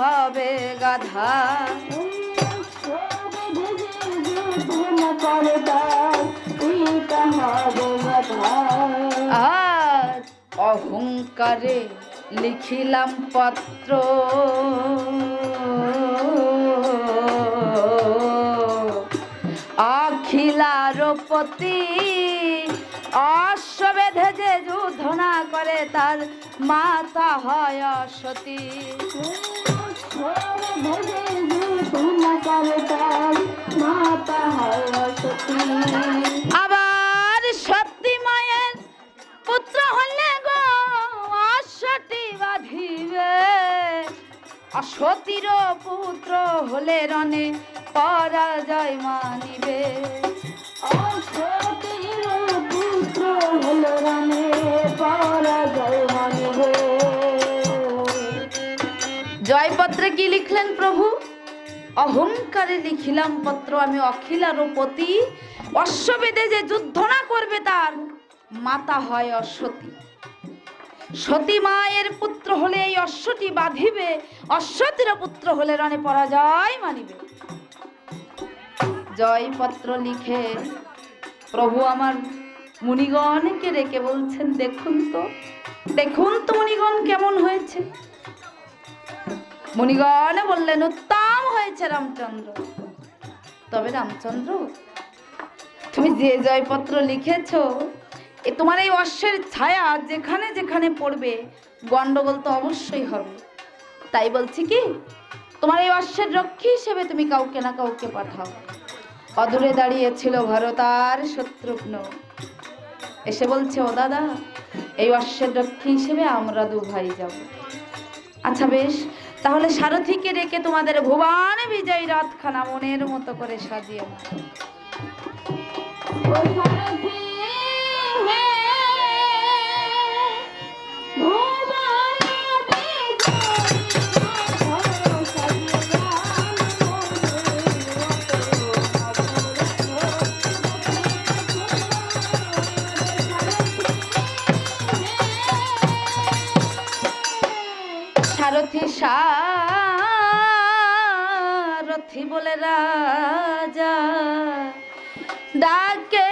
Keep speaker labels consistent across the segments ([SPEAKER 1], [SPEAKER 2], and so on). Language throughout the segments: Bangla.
[SPEAKER 1] হবে গাধা। অহংকারে লিখিলাম পত্র। অখিলারপতি অশ্ব বেঁধে যে যুদ্ধ না করে তার মাতা হয় সতী আবার সতী মায়ের পুত্র হলে গো অশ্বটি বাঁধিবে। অসতীর পুত্র হলে রণে পরাজয় মানিবে। জয়পত্রে কি লিখলেন প্রভু? অহংকারে লিখিলাম পত্র আমি অখিলার পতি অশ্ববেদে যে যুদ্ধ না করবে তার, মাতা হয় অশ্বতী। সতী মায়ের পুত্র হলে এই অশ্বটি বাঁধিবে, অশ্বতীর পুত্র হলে রণে পরাজয় মানিবে। জয়পত্র লিখে, প্রভু আমার মুনিগণকে রেখে বলছেন, দেখুন তো দেখুন তো মুনিগণ কেমন হয়েছে। মুনিগণ বললেন, উত্তম হয়েছে রামচন্দ্র। তবে রামচন্দ্র, তুমি যে জয়পত্র লিখেছ, এ তোমার এই অশ্বের ছায়া যেখানে যেখানে পড়বে গন্ডগোল তো অবশ্যই হবে। তাই বলছি কি, তোমার এই অশ্বের রক্ষী হিসেবে তুমি কাউকে না কাউকে পাঠাও। অদূরে দাঁড়িয়েছিল ভরত আর শত্রুঘ্ন। এসে বলছে, ও দাদা, এই অশ্বের রক্ষী হিসেবে আমরা দু ভাই যাব। আচ্ছা বেশ তাহলে সারথিকে রেখে তোমাদের ভুবান বিজয় রাতখানা মনের মতো করে সাজিয়ে বলে রাজা ডাকে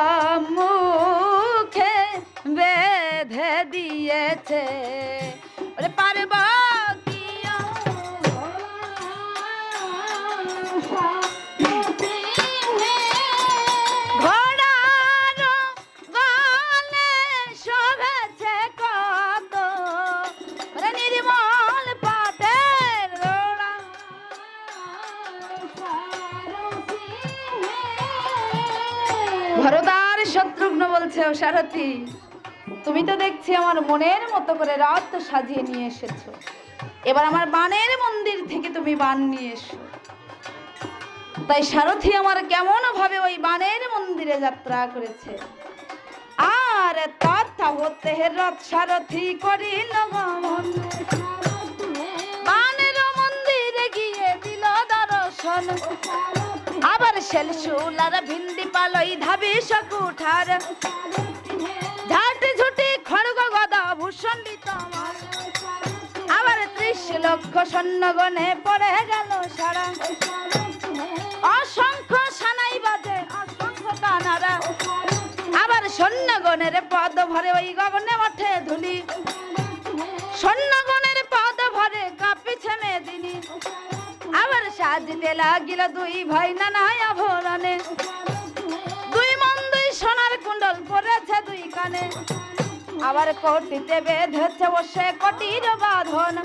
[SPEAKER 1] দিয়েছে। ওরে রোড়া ভরদার শত্রুঘ্ন বলছে সারথি। তুমি তো দেখছি আমার মনের মতো করে রথ সাজিয়ে নিয়ে এসেছ। এবার আমার বানের মন্দির থেকে তুমি বান নিয়ে এসো। তাই সারথি আমার কেমন ভাবে ওই বানের মন্দিরে যাত্রা করেছে। আর তথা হতে রথ সারথি গমন। বানের মন্দিরে গিয়ে দিল দর্শন। আবার শেল শুলার ভিন্দি পালই, ধাবি সকুঠার আবার ত্রিশ লক্ষ সৈন্যগণে পড়ে গেল সারা। অসংখ্য সানাই বাজে, অসংখ্য কানারা। আবার সৈন্যগণের পদ ভরে ওই গগনে ওঠে ধুলি। সৈন্যগণের পদ ভরে কাঁপিছে মেদিনী। আবার সাজ পড়িতে লাগিল দুই ভাই নানায় আভরণে। দুই মন দুই সোনার কুণ্ডল পরেছে দুই কানে। আবার কটিতে বেঁধেছে বসে কটির বাঁধন।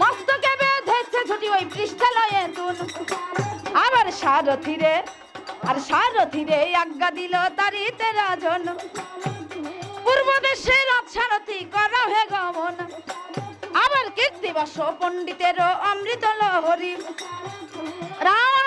[SPEAKER 1] মস্তকে বেঁধেছে ছুটি ওই পৃষ্ঠালয়ে তুন আবার সারথিরে, আর সারথিরে আজ্ঞা দিল তারিতে রাজন। পূর্ব দেশে রথ সারথি করা হে গমন। আবার কীর্তিবাস পণ্ডিতের অমৃত লহরি। রামানন্দে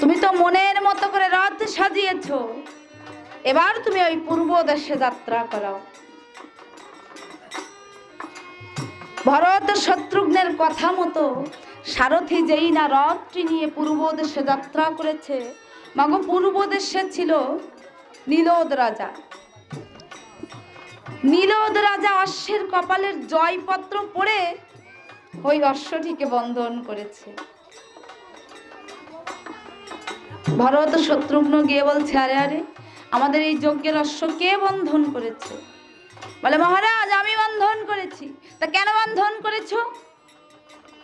[SPEAKER 1] তুমি তো মনের মতো করে রথ সাজিয়েছো। এবার তুমি ওই পূর্ব দেশে যাত্রা করো। ভরত শত্রুঘ্নের কথা মতো সারথি যেই না রথটি নিয়ে পূর্ব দেশে যাত্রা করেছে, মাগো পূর্ব দেশে ছিল নীলোদ রাজা। নীলোদ রাজা অশ্বের কপালের জয়পত্র পড়ে ওই অশ্বটিকে বন্ধন করেছে। ভরত শত্রুঘ্ন গিয়ে বলছে আরে। আরে আমাদের এই যজ্ঞের অশ্ব কে বন্ধন করেছে? বলে, মহারাজ, আমি বন্ধন করেছি। তা কেন বন্ধন করেছ?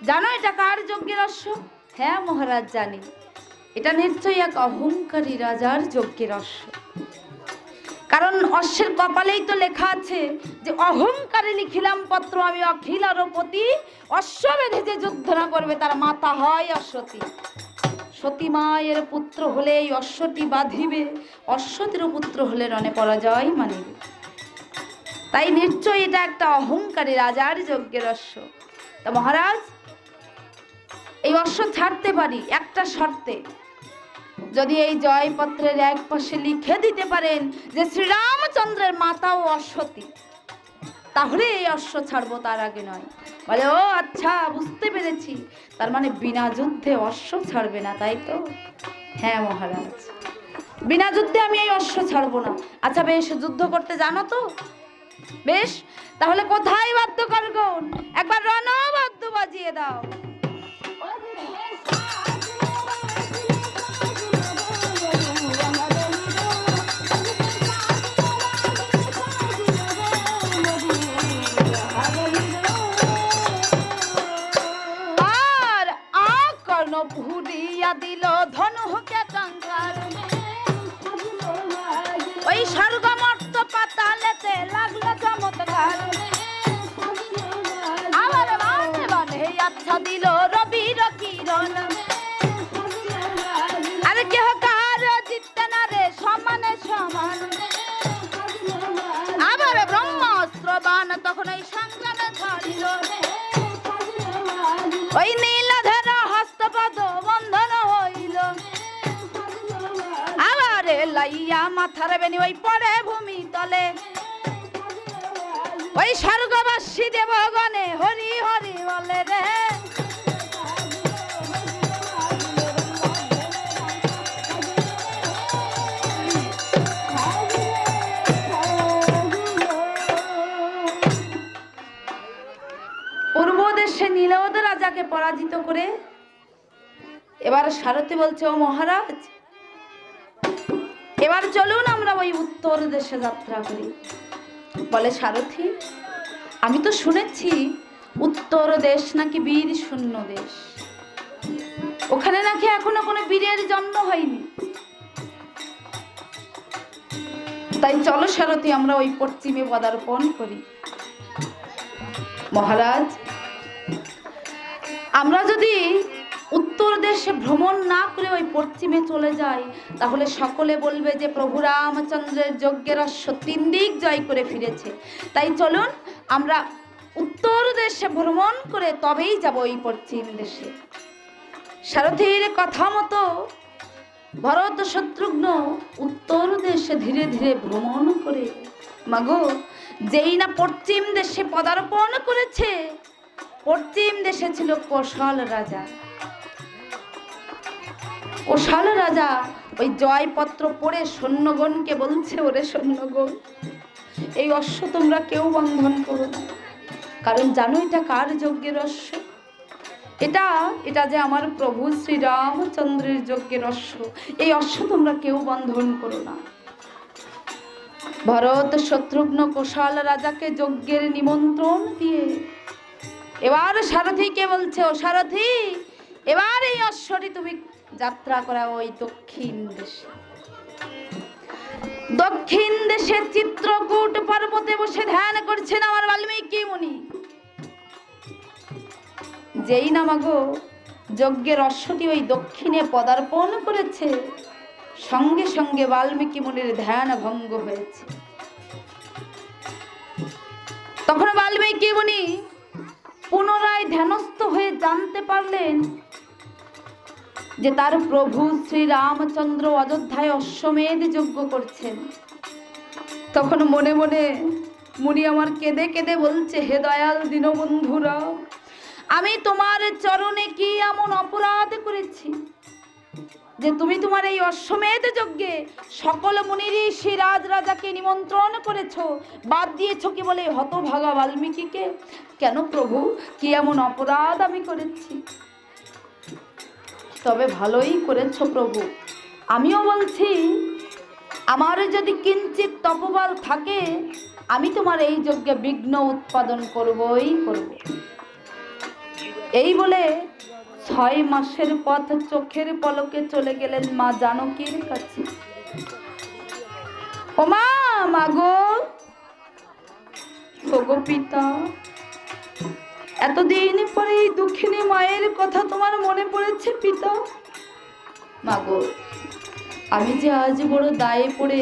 [SPEAKER 1] জানো এটা কার যজ্ঞের অশ্ব হ্যাঁ মহারাজ জানি। এটা নিশ্চয়ই এক অহংকারী রাজার যজ্ঞের অশ্ব কারণ অশ্বের কপালেই তো লেখা আছে যে, অহংকারে লিখিলাম পত্র আমি অখিল অরপতি। অশ্ব বেঁধে যে যুদ্ধ না করবে, তার মাতা হয় অশ্বতী। সতী মায়ের পুত্র হলে এই অশ্বটি বাঁধিবে। অশ্বতীর পুত্র হলে রণে পরাজয় মানিবে। তাই নিশ্চয়ই এটা একটা অহংকারী রাজার যজ্ঞের অশ্ব। তা মহারাজ, এই অশ্ব ছাড়তে পারি একটা শর্তে। যদি এই জয়পত্রের এক পাশে লিখে দিতে পারেন যে শ্রীরামচন্দ্রের মাতাও অশ্বতী। তাহলে এই অশ্ব ছাড়বো তার আগে নয়। বলে, ও আচ্ছা বুঝতে পেরেছি। তার মানে বিনা যুদ্ধে অশ্ব ছাড়বে না, তাই তো? হ্যাঁ মহারাজ। বিনা যুদ্ধে আমি এই অশ্ব ছাড়বো না। আচ্ছা বেশ, যুদ্ধ করতে জানো তো? বেশ, তাহলে কোথায় বাদ্য করগন একবার রণবাদ্য বাজিয়ে দাও। ওই পরে ভূমি তলে। ওই স্বর্গবাসী দেবগণে হরি হরি বলে রে। পূর্ব দেশে নীলদ রাজাকে পরাজিত করে এবার সারথী বলছে, ও মহারাজ এবার চলুন আমরা ওই উত্তর দেশে যাত্রা করি। বলে সারথী, আমি তো শুনেছি উত্তর দেশ নাকি বীর শূন্য দেশ। ওখানে নাকি এখনও কোনো বীরের জন্ম হয়নি। তাই চলো সারথী, আমরা ওই পশ্চিমে পদার্পণ করি। মহারাজ, আমরা যদি উত্তর দেশে ভ্রমণ না করে ওই পশ্চিমে চলে যায় তাহলে সকলে বলবে যে, প্রভু রামচন্দ্রের যজ্ঞের অশ্ব তিন দিক জয় করে ফিরেছে। তাই চলুন, আমরা উত্তর দেশে ভ্রমণ করে তবেই যাব ওই পশ্চিম দেশে। সারথীর কথা মতো ভরত শত্রুঘ্ন উত্তর দেশে ধীরে ধীরে ভ্রমণ করে, মাগো, যেই না পশ্চিম দেশে পদার্পণ করেছে, পশ্চিম দেশে ছিল কোশল রাজা। কোশাল রাজা, ওই জয়পত্র পড়ে সৈন্যগণকে বলছে, ওরে সৈন্যগণ, এই অশ্ব তোমরা কেউ বন্ধন করো না। কারণ জানো এটা কার যজ্ঞের অশ্ব? এটা এটা যে আমার প্রভু শ্রীরামচন্দ্রের যজ্ঞের অশ্ব, এই অশ্ব তোমরা কেউ বন্ধন করো না। ভরত শত্রুঘ্ন কোশাল রাজাকে যজ্ঞের নিমন্ত্রণ দিয়ে, এবার সারথীকে বলছে, ও সারথী, এবার এই অশ্বটি তুমি যাত্রা করা ওই দক্ষিণ দেশে। দক্ষিণ দেশে চিত্রকূট পর্বতে বসে ধ্যান করছেন আমার বাল্মীকি মুনি। যেই নামাগো যজ্ঞের অশ্বটি ওই দক্ষিণে পদার্পণ করেছে, সঙ্গে সঙ্গে বাল্মীকি মুনির ধ্যান ভঙ্গ হয়েছে। তখন বাল্মীকি মুনি পুনরায় ধ্যানস্থ হয়ে জানতে পারলেন যে তার প্রভু শ্রী রামচন্দ্র অযোধ্যায় অশ্বমেধ যজ্ঞ করছেন। তখন মনে মনে মুনি আমার কেঁদে কেঁদে বলছে, হে দয়াল দীনবন্ধুরা, আমি তোমার চরণে কি এমন অপরাধ করেছি যে তুমি তোমার এই অশ্বমেধ যজ্ঞে সকল মুনির সিরাজ রাজাকে নিমন্ত্রণ করেছ? বাদ দিয়েছ কি বলে হতভাগা বাল্মীকিকে? কেন প্রভু? কি এমন অপরাধ আমি করেছি? তবে ভালোই করেছ প্রভু। আমিও বলছি, আমার যদি কিঞ্চিত তপবল থাকে, আমি তোমার এই যজ্ঞে বিঘ্ন উৎপাদন করবই করব। এই বলে ছয় মাসের পথ চোখের পলকে চলে গেলেন মা জানকীর কাছে। ও মাগো ওগো পিতা এতদিন পরে এই দুঃখিনী মায়ের কথা তোমার মনে পড়েছে, পিতা? মাগো আমি যে আজ বড় দায়ে পড়ে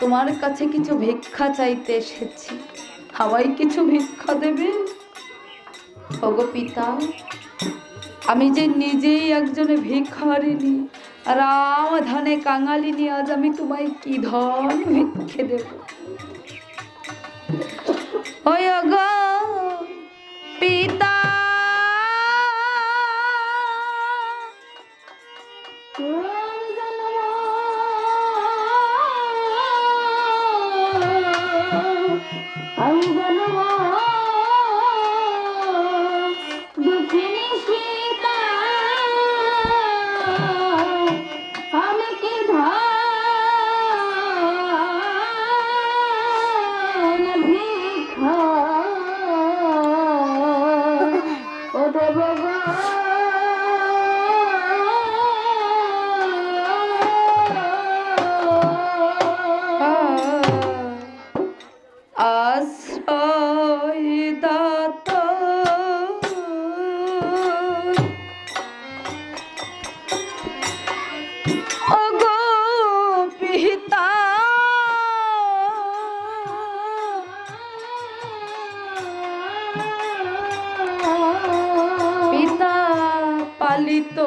[SPEAKER 1] তোমার কাছে কিছু ভিক্ষা চাইতে এসেছি হাওয়াই কিছু ভিক্ষা দেবে? ওগো পিতা, আমি যে নিজেই একজন ভিক্ষারিণী রাম ধানে কাঙালিনী, আজ আমি তোমায় কি ধন ভিক্ষে দেব? ওই গো পিতা পালিত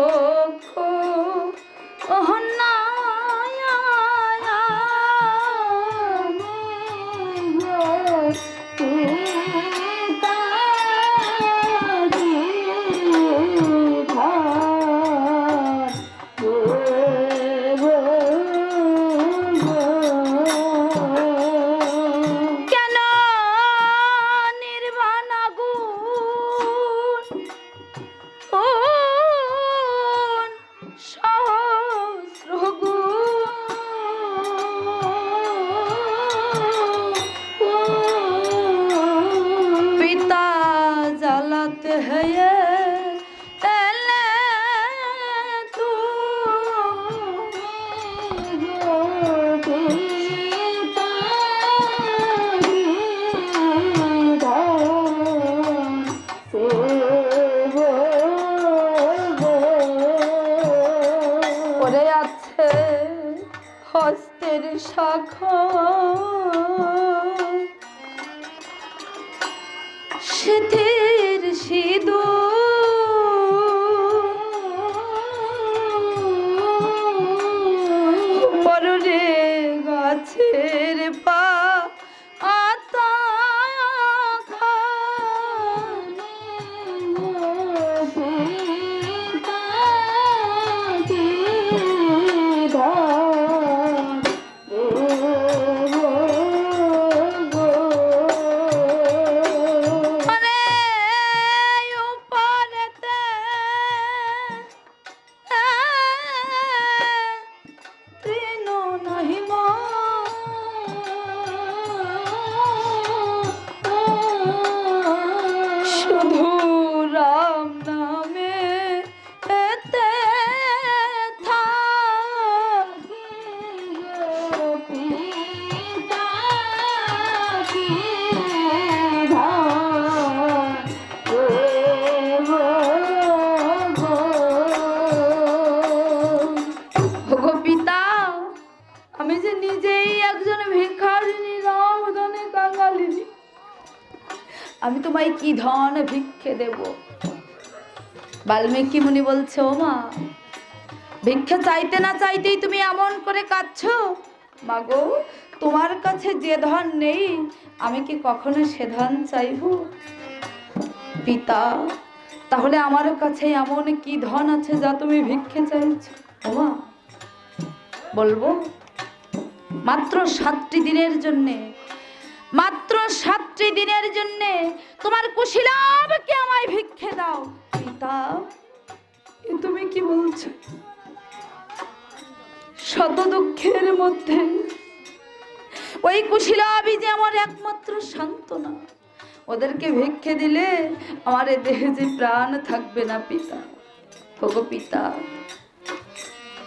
[SPEAKER 1] ধন ভিক্ষে দেব। বাল্মীকি মুনি বলছে ও মা ভিক্ষা চাইতে না চাইতেই তুমি এমন করে কাঁদছ? মাগো, তোমার কাছে যে ধন নেই, আমি কি কখনো সে ধন চাইব? পিতা, তাহলে আমার কাছে এমন কি ধন আছে যা তুমি ভিক্ষে চাইছো? ওমা, বলব, মাত্র সাতটি দিনের জন্যে মাত্র সাতটি দিনের জন্যে তোমার কুশীলাভকে আমায় ভিক্ষে দাও। পিতা তুমি কি বলছো? শত দুঃখের মধ্যে ওই কুশীলাভই যে আমার একমাত্র সান্ত্বনা, ওদেরকে ভিক্ষে দিলে আমার এ দেহে যে প্রাণ থাকবে না পিতা। ওগো পিতা,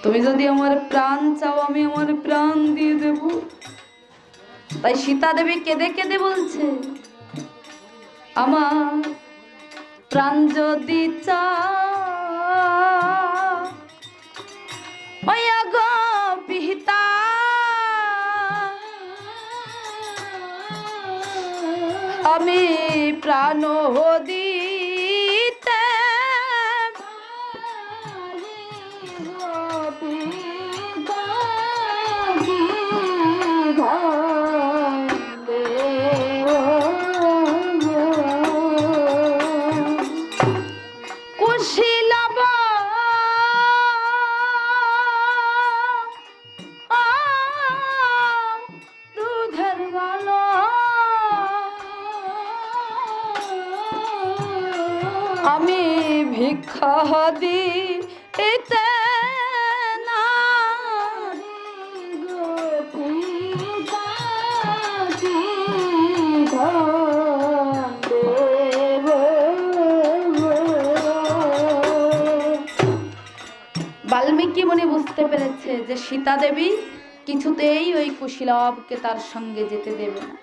[SPEAKER 1] তুমি যদি আমার প্রাণ চাও, আমি আমার প্রাণ দিয়ে দেব। তাই সীতা দেবী কেঁদে কেঁদে বলছে আমার প্রাণ যদি চা আমি প্রাণ পেরেছে যে সীতা দেবী কিছুতেই ওই কুশীলবকে তার সঙ্গে যেতে দেবে না।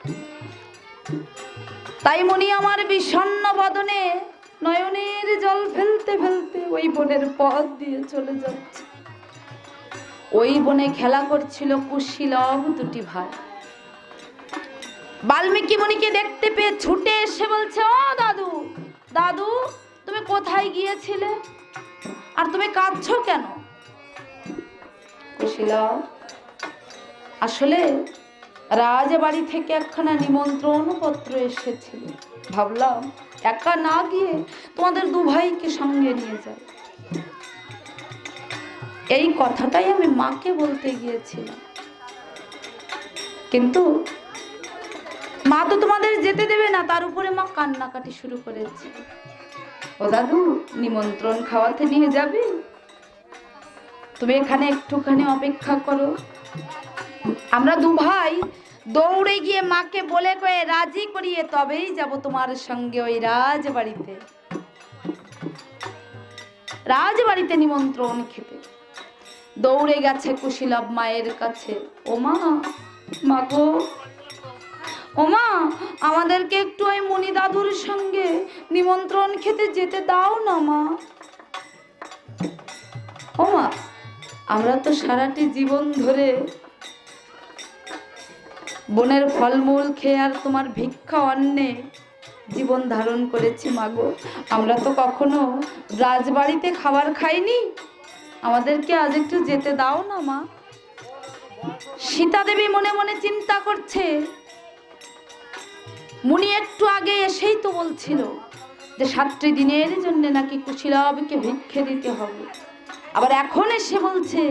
[SPEAKER 1] তাই মনি আমার বিষণ্ণ বদনে নয়নের জল ফেলতে ফেলতে ওই বনের পথ দিয়ে চলে যাচ্ছে। ওই বনে খেলা করছিল কুশীলব দুটি ভাই। বাল্মীকি মুনিকে দেখতে পেয়ে ছুটে এসে বলছে, ও দাদু দাদু, তুমি কোথায় গিয়েছিলে? আর তুমি কাঁদছো কেন? কুশীলব আসলে রাজবাড়ি থেকে একখানা নিমন্ত্রণ পত্র এসেছিল। ভাবলাম, একা না গিয়ে তোমাদের দু ভাইকে সঙ্গে নিয়ে যাই। এই কথাটাই আমি মাকে বলতে গিয়েছিলাম। কিন্তু মা তো তোমাদের যেতে দেবে না, তার উপরে মা কান্নাকাটি শুরু করেছে। ও দাদু, নিমন্ত্রণ খাওয়াতে নিয়ে যাবে? তুমি এখানে একটুখানি অপেক্ষা করো। আমরা দু ভাই দৌড়ে গিয়ে মাকে বলে কয়ে রাজি করিয়ে তবেই যাব তোমার সঙ্গে ওই রাজবাড়িতে। রাজবাড়িতে নিমন্ত্রণ খেতে। দৌড়ে গেছে কুশীলব মায়ের কাছে। ও মা গো। ও মা আমাদেরকে একটু ওই মণি দাদুর সঙ্গে নিমন্ত্রণ খেতে যেতে দাও না মা। ও মা আমরা তো সারাটি জীবন ধরে বনের ফলমূল খেয়ে আর তোমার ভিক্ষা অন্নে জীবন ধারণ করেছি মাগো। আমরা তো কখনো রাজবাড়িতে খাবার খাইনি। আমাদেরকে আজ একটু যেতে দাও না, মা। সীতা দেবী মনে মনে চিন্তা করছে। মুনি একটু আগে এসেই তো বলছিল যে সাতটি দিনের জন্য নাকি কুশীলবকে ভিক্ষে দিতে হবে। আবার এখন এসে বলছে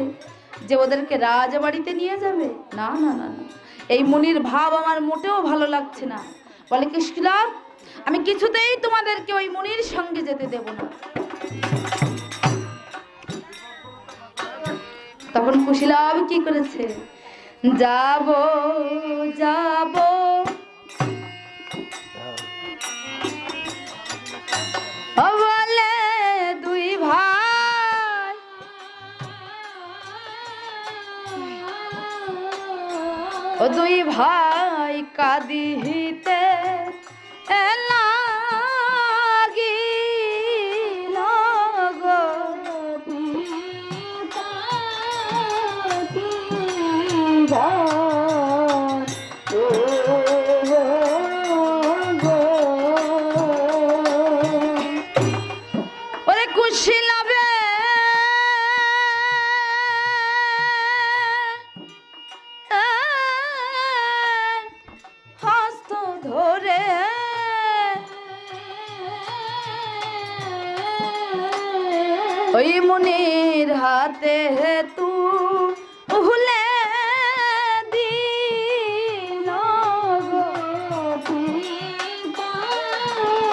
[SPEAKER 1] যে ওদেরকে রাজবাড়িতে নিয়ে যাবে। না না না না। এই মুনির ভাব আমার মোটেও ভালো লাগছে না। বলে কুশীলব আমি কিছুতেই তোমাদেরকে ওই মুনির সঙ্গে যেতে দেব না। তখন কুশীলব কি করেছে? যাব যাব ও দুই ভাই কাঁদিতে